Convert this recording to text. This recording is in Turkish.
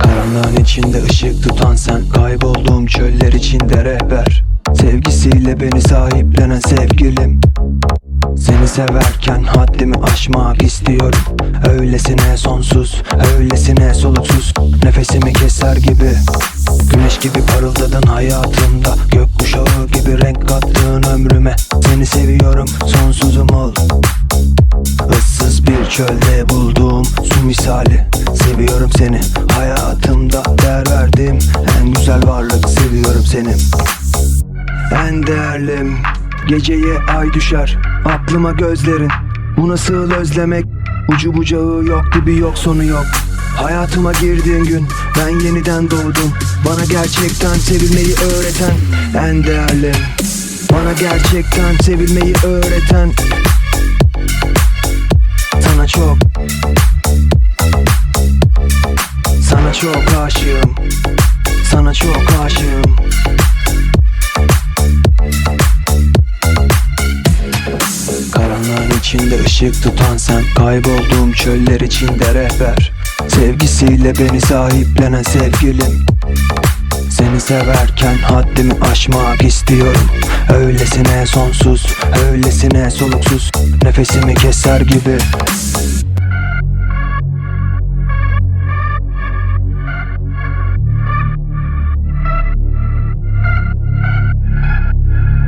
Karanlığın içinde ışık tutan sen Kaybolduğum çöller içinde rehber. Sevgisiyle beni sahiplenen sevgilim. Seni severken haddimi aşmak istiyorum. Öylesine sonsuz, öylesine soluksuz. Nefesimi keser gibi Güneş gibi parıldadın hayatımda. Gökkuşağı gibi renk kattığın ömrüme. Seni seviyorum sonsuzum ol çölde bulduğum su misali. Seviyorum seni hayatımda değer verdiğim En güzel varlık seviyorum seni. En değerlim Geceye ay düşer. Aklıma gözlerin Bu nasıl özlemek? Ucu bucağı yok dibi yok sonu yok. Hayatıma girdiğin gün ben yeniden doğdum. Bana gerçekten sevilmeyi öğreten en değerlim. Bana gerçekten sevilmeyi öğreten çok. Sana çok aşığım. Sana çok aşığım. Karanlığın içinde ışık tutan sen Kaybolduğum çöller içinde rehber. Sevgisiyle beni sahiplenen sevgilim. Seni severken haddimi aşmak istiyorum. Öylesine sonsuz, öylesine soluksuz. Nefesimi keser gibi